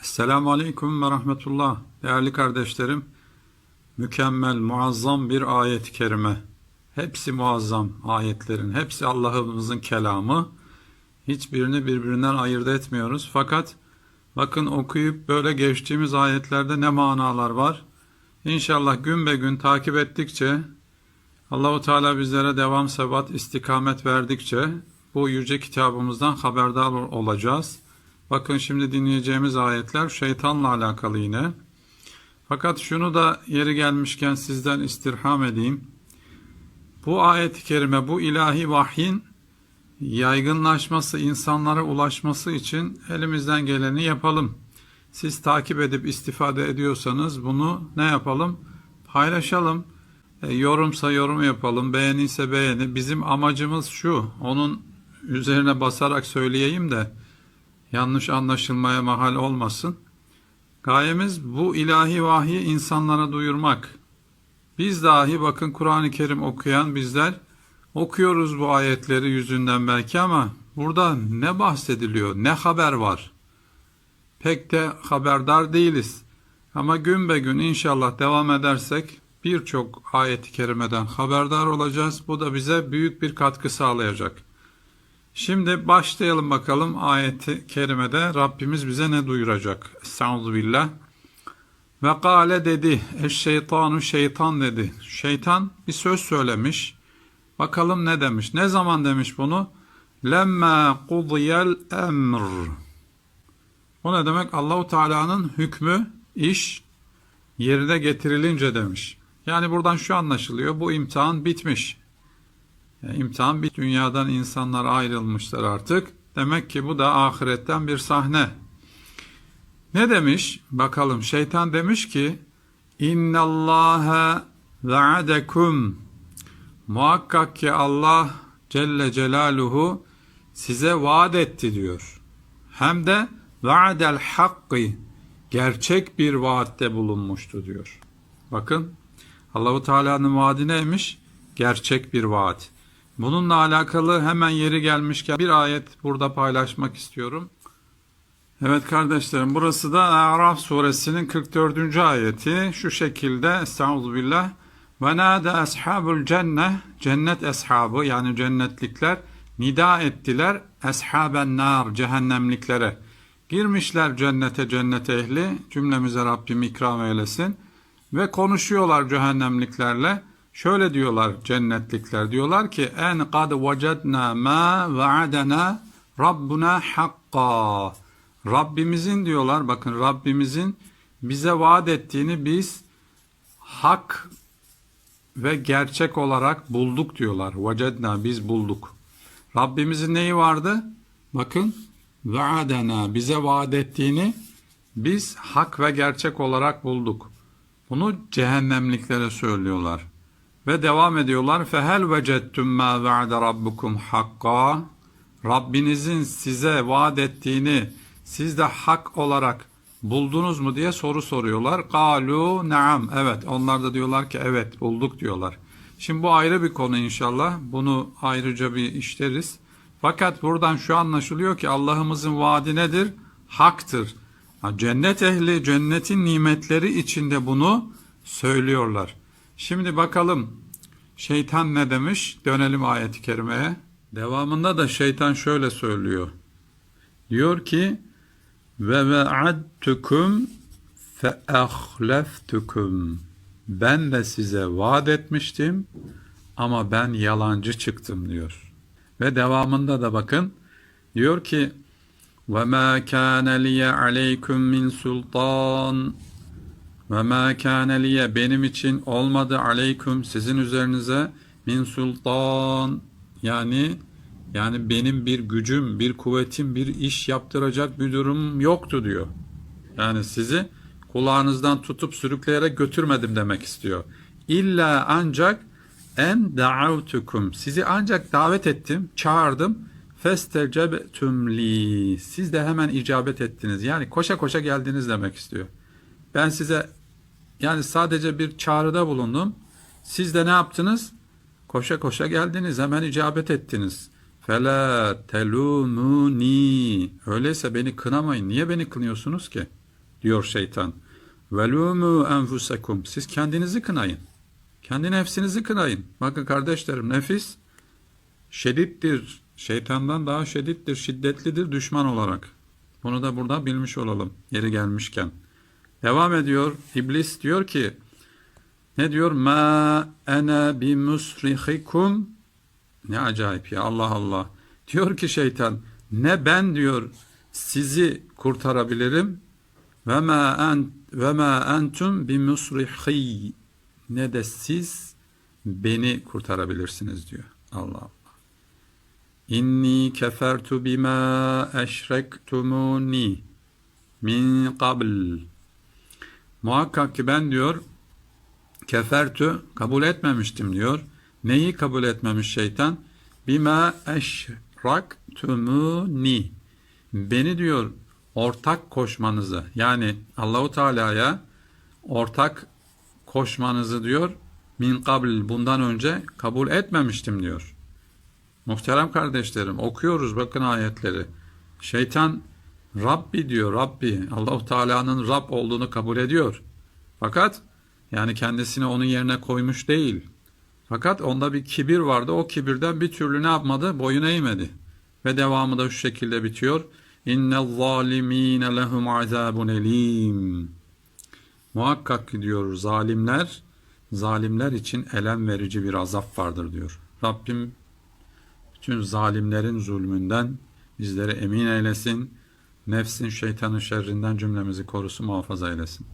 Esselamu Aleyküm ve Rahmetullah. Değerli kardeşlerim, mükemmel, muazzam bir ayet-i kerime. Hepsi muazzam ayetlerin, hepsi Allah'ımızın kelamı. Hiçbirini birbirinden ayırt etmiyoruz. Fakat bakın okuyup böyle geçtiğimiz ayetlerde ne manalar var. İnşallah gün be gün takip ettikçe, Allahu Teala bizlere devam, sebat, istikamet verdikçe bu yüce kitabımızdan haberdar olacağız. Bakın şimdi dinleyeceğimiz ayetler şeytanla alakalı yine. Fakat şunu da yeri gelmişken sizden istirham edeyim. Bu ayet-i kerime, bu ilahi vahyin yaygınlaşması, insanlara ulaşması için elimizden geleni yapalım. Siz takip edip istifade ediyorsanız bunu ne yapalım? Paylaşalım. E, yorumsa yorum yapalım, beğeniyse beğeni. Bizim amacımız şu, onun üzerine basarak söyleyeyim de yanlış anlaşılmaya mahal olmasın. Gayemiz bu ilahi vahyi insanlara duyurmak. Biz dahi bakın Kur'an-ı Kerim okuyan bizler okuyoruz bu ayetleri yüzünden belki ama burada ne bahsediliyor, ne haber var? Pek de haberdar değiliz. Ama gün be gün inşallah devam edersek birçok ayet-i kerimeden haberdar olacağız. Bu da bize büyük bir katkı sağlayacak. Şimdi başlayalım bakalım ayeti kerimede Rabbimiz bize ne duyuracak? Estağfurullah. billah. Ve kâle dedi, eşşeytanu şeytan dedi. Şeytan bir söz söylemiş. Bakalım ne demiş? Ne zaman demiş bunu? Lemme kudiyel emr. Bu ne demek? Allahu Teala'nın hükmü, iş yerine getirilince demiş. Yani buradan şu anlaşılıyor. Bu imtihan bitmiş. Yani imtihan bir dünyadan insanlar ayrılmışlar artık. Demek ki bu da ahiretten bir sahne. Ne demiş? Bakalım şeytan demiş ki İnnallâhe ve'adekum Muhakkak ki Allah Celle Celaluhu size vaat etti diyor. Hem de vaadel hakkı gerçek bir vaatte bulunmuştu diyor. Bakın Allahu Teala'nın vaadi neymiş? Gerçek bir vaat. Bununla alakalı hemen yeri gelmişken bir ayet burada paylaşmak istiyorum. Evet kardeşlerim burası da Araf suresinin 44. ayeti. Şu şekilde Estağfirullah. Ve nâde ashabul cenne cennet eshabı yani cennetlikler nida ettiler eshaben nar cehennemliklere. Girmişler cennete cennet ehli cümlemize Rabbim ikram eylesin ve konuşuyorlar cehennemliklerle. Şöyle diyorlar cennetlikler diyorlar ki en kad vecedna ma vaadena rabbuna hakka. Rabbimizin diyorlar bakın Rabbimizin bize vaat ettiğini biz hak ve gerçek olarak bulduk diyorlar. Vecedna biz bulduk. Rabbimizin neyi vardı? Bakın vaadena bize vaat ettiğini biz hak ve gerçek olarak bulduk. Bunu cehennemliklere söylüyorlar. Ve devam ediyorlar. Fehel vecettum ma va'de rabbukum hakka. Rabbinizin size vaat ettiğini siz de hak olarak buldunuz mu diye soru soruyorlar. Kalu naam. Evet. Onlar da diyorlar ki evet bulduk diyorlar. Şimdi bu ayrı bir konu inşallah. Bunu ayrıca bir işleriz. Fakat buradan şu anlaşılıyor ki Allah'ımızın vaadi nedir? Haktır. Cennet ehli cennetin nimetleri içinde bunu söylüyorlar. Şimdi bakalım şeytan ne demiş? Dönelim ayet-i kerimeye. Devamında da şeytan şöyle söylüyor. Diyor ki ve ve'adtukum fe ahleftukum. Ben de size vaat etmiştim ama ben yalancı çıktım diyor. Ve devamında da bakın diyor ki ve ma kana liye aleykum min sultan ve ma kâne liye benim için olmadı aleyküm sizin üzerinize min sultan yani yani benim bir gücüm, bir kuvvetim, bir iş yaptıracak bir durum yoktu diyor. Yani sizi kulağınızdan tutup sürükleyerek götürmedim demek istiyor. İlla ancak en da'avtukum sizi ancak davet ettim, çağırdım. Festecebtum li siz de hemen icabet ettiniz. Yani koşa koşa geldiniz demek istiyor. Ben size yani sadece bir çağrıda bulundum. Siz de ne yaptınız? Koşa koşa geldiniz, hemen icabet ettiniz. Fela telumuni. Öyleyse beni kınamayın. Niye beni kınıyorsunuz ki? diyor şeytan. Velumu enfusekum. Siz kendinizi kınayın. Kendi nefsinizi kınayın. Bakın kardeşlerim nefis şedittir. Şeytandan daha şedittir, şiddetlidir düşman olarak. Bunu da burada bilmiş olalım yeri gelmişken. Devam ediyor. İblis diyor ki ne diyor? Ma ene bi musrihikum ne acayip ya Allah Allah. Diyor ki şeytan ne ben diyor sizi kurtarabilirim ve ma en ve ma entum bi musrihi ne de siz beni kurtarabilirsiniz diyor. Allah Allah. İnni kefertu bima eşrektumuni min qabl. Muhakkak ki ben diyor kefertu kabul etmemiştim diyor. Neyi kabul etmemiş şeytan? Bima eşraktumuni. Beni diyor ortak koşmanızı yani Allahu Teala'ya ortak koşmanızı diyor min kabl bundan önce kabul etmemiştim diyor. Muhterem kardeşlerim okuyoruz bakın ayetleri. Şeytan Rabbi diyor Rabbi Allahu Teala'nın Rab olduğunu kabul ediyor. Fakat yani kendisini onun yerine koymuş değil. Fakat onda bir kibir vardı. O kibirden bir türlü ne yapmadı? Boyun eğmedi. Ve devamı da şu şekilde bitiyor. İnnel zalimine lehum azabun elim. Muhakkak diyor zalimler, zalimler için elem verici bir azap vardır diyor. Rabbim bütün zalimlerin zulmünden bizleri emin eylesin. Nefsin şeytanın şerrinden cümlemizi korusu muhafaza eylesin.